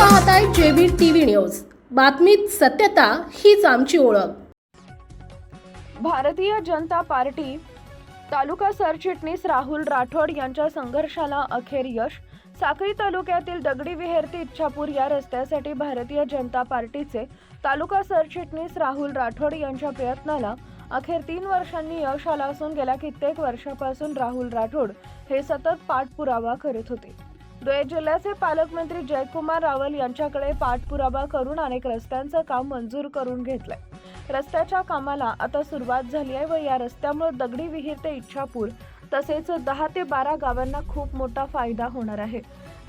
पाहताय JB TV news. बातमीत सत्यता हीच आमची ओळख. भारतीय जनता पार्टी तालुका सरचिटणीस राहुल राठोड यांच्या संघर्षाला अखेर यश. साखरी तालुक्यातील दगडी विहेर ते इच्छापूर या रस्त्यासाठी भारतीय जनता पार्टीचे तालुका सरचिटणीस राहुल राठोड यांच्या प्रयत्नाला अखेर तीन वर्षांनी यश आलं असून गेल्या कित्येक वर्षापासून राहुल राठोड हे सतत पाठपुरावा करीत होते. धुळे जिल्ह्याचे पालकमंत्री जयकुमार रावल यांच्याकडे पाठपुरावा करून अनेक रस्त्यांचं काम मंजूर करून घेतलंय. रस्त्याच्या कामाला आता सुरुवात झाली आहे व या रस्त्यामुळे दगडी विहीर ते इच्छापूर तसेच दहा ते बारा गावांना खूप मोठा फायदा होणार आहे.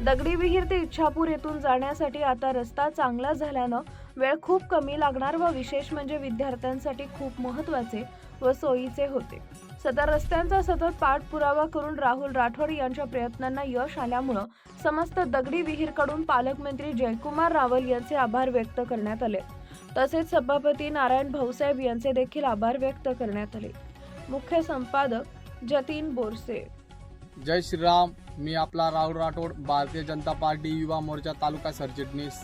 दगडी विहीर ते इच्छापूर येथून जाण्यासाठी आता रस्ता चांगला झाल्यानं वेळ खूप कमी लागणार व विशेष म्हणजे विद्यार्थ्यांसाठी खूप महत्त्वाचे व सोयीचे होते. सदर रस्त्यांचा सतत पाठपुरावा करून राहुल राठोड यांच्या प्रयत्नांना यश आल्यामुळं समस्त दगडी विहीरकडून पालकमंत्री जयकुमार रावल यांचे आभार व्यक्त करण्यात आले. तसेच सभापती नारायण भाऊसाहेब यांचे देखील आभार व्यक्त करण्यात आले. मुख्य संपादक जतीन बोरसे. जय श्रीराम मी आपला राहुल राठोड भारतीय जनता पार्टी युवा मोर्चा तालुका सरचिटणीस.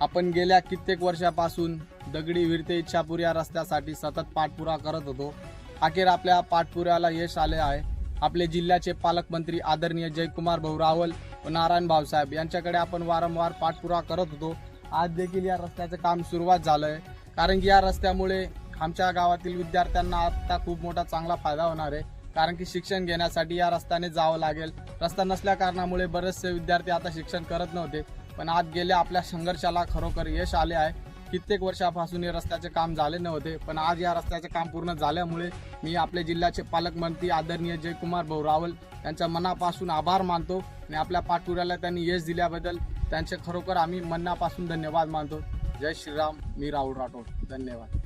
आपण गेल्या कित्येक वर्षापासून दगडी विरते इच्छापूर या रस्त्यासाठी सतत पाठपुरा करत होतो. अखेर आपल्या पाठपुऱ्याला यश आले आहे. आपले जिल्ह्याचे पालकमंत्री आदरणीय जयकुमार भाऊ रावल व नारायण भाऊसाहेब यांच्याकडे आपण वारंवार पाठपुरा करत होतो. आज देखील या रस्त्याचं काम सुरुवात झालं आहे कारण की या रस्त्यामुळे आमच्या गावातील विद्यार्थ्यांना आता खूप मोठा चांगला फायदा होणार आहे. कारण की शिक्षण घेण्यासाठी या रस्त्याने जावं लागेल. रस्ता नसल्या कारणामुळे बरेचसे विद्यार्थी आता शिक्षण करत नव्हते. पण आज गेल्या आपल्या संघर्षाला खरोखर यश आले आहे. कित्येक वर्षापासून हे रस्त्याचे काम झाले नव्हते. पण आज या रस्त्याचे काम पूर्ण झाल्यामुळे मी आपल्या जिल्ह्याचे पालकमंत्री आदरणीय जयकुमार भाऊ रावल यांच्या मनापासून आभार मानतो आणि आपल्या पाठपुऱ्याला त्यांनी यश दिल्याबद्दल त्यांचे खरोखर आम्ही मनापासून धन्यवाद मानतो. जय श्रीराम मी राहुल राठोड. धन्यवाद.